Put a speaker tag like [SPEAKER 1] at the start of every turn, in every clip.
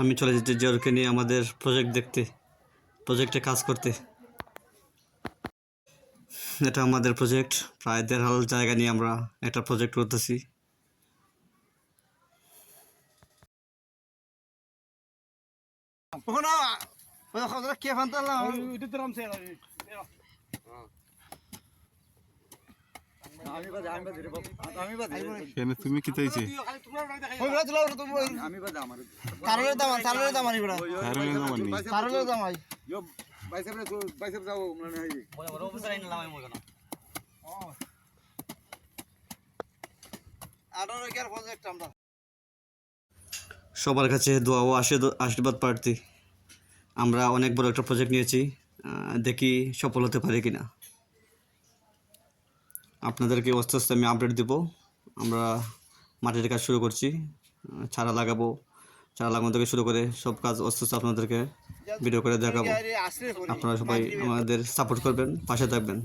[SPEAKER 1] আমি চলে যেতে জিওরকে নিয়ে আমাদের প্রজেক্ট দেখতে প্রজেক্টে কাজ করতে। এটা আমাদের প্রজেক্ট প্রায় দেড় হাল জায়গা নিয়ে আমরা একটা প্রজেক্ট করতেছি।
[SPEAKER 2] ওখানে ওই খাওয়া কে ফান্তা
[SPEAKER 3] এটা তো রামছে
[SPEAKER 2] আমি বাদে আমি বাদে রে বাবা আমি বাদে
[SPEAKER 4] কেন তুমি কি চাইছে
[SPEAKER 5] মানে
[SPEAKER 1] সবার কাছে দোয়া ও আশীর্বাদ আশীর্বাদ প্রার্থী আমরা অনেক বড় একটা প্রজেক্ট নিয়েছি দেখি সফল হতে পারি কি না আপনাদেরকে আস্তে আস্তে আমি আপডেট দেবো। আমরা মাটির কাজ শুরু করছি, চারা লাগাবো, চারা লাগানো থেকে শুরু করে সব কাজ আস্তে আস্তে আপনাদেরকে ভিডিও করে দেখাবো। আপনারা সবাই আমাদের সাপোর্ট করবেন, পাশে থাকবেন।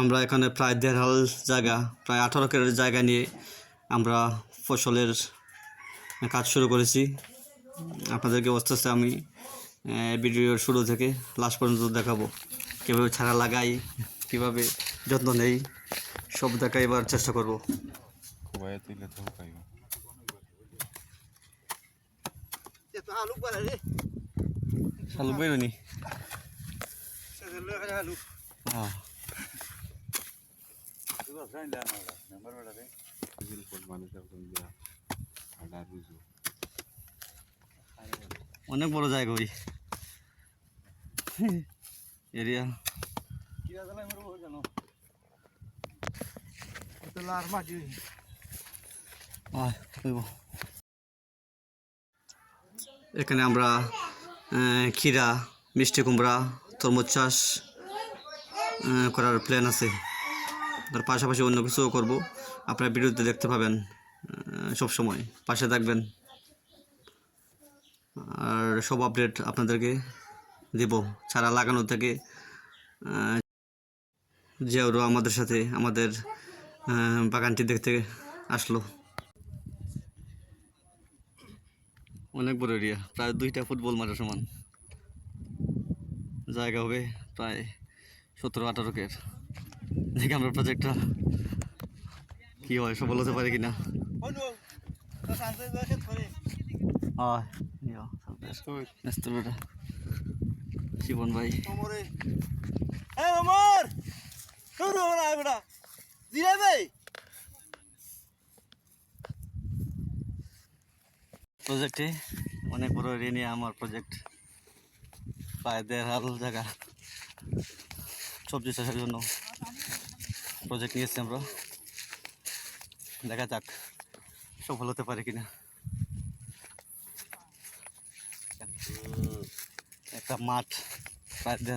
[SPEAKER 1] আমরা এখানে প্রায় দেড় হাল জায়গা, প্রায় আঠারো কেরের জায়গা নিয়ে আমরা ফসলের কাজ শুরু করেছি। আপনাদেরকে আস্তে আস্তে আমি ভিডিওর শুরু থেকে লাস্ট পর্যন্ত দেখাবো। কীভাবে ছাড়া লাগাই কীভাবে যত্ন নেই সব দেখাইবার চেষ্টা করব।
[SPEAKER 4] খুবাই তুইলে তো পাইব
[SPEAKER 2] আলু পারে রে।
[SPEAKER 1] শালু বেরোনি
[SPEAKER 2] আলু।
[SPEAKER 1] হ্যাঁ।
[SPEAKER 4] দিল কোন
[SPEAKER 1] এরিয়া। এখানে আমরা ক্ষীরা, মিষ্টি কুমড়া, তরমুজ চাষ করার প্ল্যান আছে। তার পাশাপাশি অন্য কিছুও করব। আপনারা ভিডিওতে দেখতে পাবেন সব সময়। পাশে থাকবেন। আর সব আপডেট আপনাদেরকে দেব চারা লাগানো থেকে। জিয়াউরও আমাদের সাথে আমাদের বাগানটি দেখতে আসলো। অনেক বড় এরিয়া প্রায় দুইটা ফুটবল মাঠের সমান। জায়গা হবে প্রায় সতেরো আঠারো কের। দেখি আমরা প্রজেক্টটা কি হয় সফল হতে পারে
[SPEAKER 2] শান্তি
[SPEAKER 1] হয় নিও, সামনে। নেক্সট বেটা শিবন ভাই।
[SPEAKER 2] শুরু দিলে ভাই
[SPEAKER 1] প্রজেক্টে অনেক বড় নিয়ে আমার প্রজেক্ট প্রায় দেড় হাল জায়গা। সবজি চাষের জন্য প্রজেক্ট নিয়েছি আমরা। দেখা যাক সফল হতে পারে কিনা। একটা মাঠ প্রায় দেড়